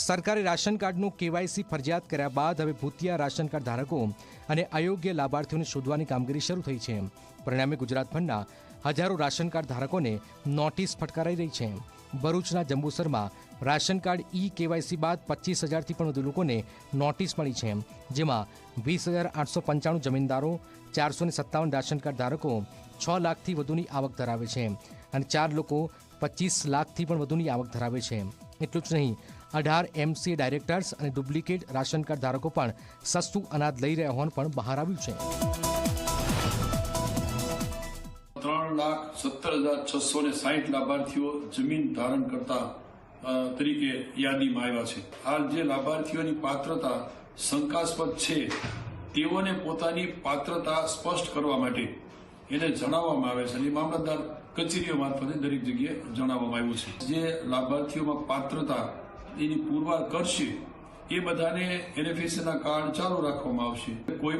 સરકારે રાશન કાર્ડનું કેવાયસી ફરજિયાત કર્યા બાદ હવે ભૂતિયા રાશન કાર્ડ ધારકો અને અયોગ્ય લાભાર્થીઓને શોધવાની કામગીરી શરૂ થઈ છે. પરિણામે ગુજરાત ભરના હજારો રાશન કાર્ડ ધારકોને નોટિસ ફટકારાઈ રહી છે. ભરૂચના જંબુસરમાં રાશન કાર્ડ ઈ કેવાયસી બાદ પચીસ હજારથી પણ વધુ લોકોને નોટિસ મળી છે. જેમાં વીસ હજાર આઠસો પંચાણું જમીનદારો, ચારસો ને સત્તાવન રાશન કાર્ડ ધારકો, છ લાખથી વધુની આવક ધરાવે છે અને ચાર લોકો પચીસ લાખથી પણ વધુની આવક ધરાવે છે. એટલું જ નહીં. અઢાર એમસી ડાયરેક્ટર્સ અને ડુપ્લિકેટ રાશન કાર્ડ ધારકો પણ સસ્તું અનાજ લઈ રહ્યા હોવાનું પણ બહાર આવ્યું છે. ત્રણ લાખ સત્તર હજાર છસો ને સાહીઠ લાભાર્થીઓ જમીન ધારણ કરતા તરીકે યાદીમાં આવ્યા છે. હાલ જે લાભાર્થીઓની પાત્રતા શંકાસ્પદ છે, તેઓને પોતાની પાત્રતા સ્પષ્ટ કરવા માટે એને જણાવવામાં આવે છે. અને મામલતદાર કચેરીઓ મારફતે દરેક જગ્યાએ જણાવવામાં આવ્યું છે. જે લાભાર્થીઓમાં પાત્રતા એની પુરવાર કરશે, એ બધાને એનએફએસના કાર્ડ ચાલુ રાખવામાં આવશે. કોઈ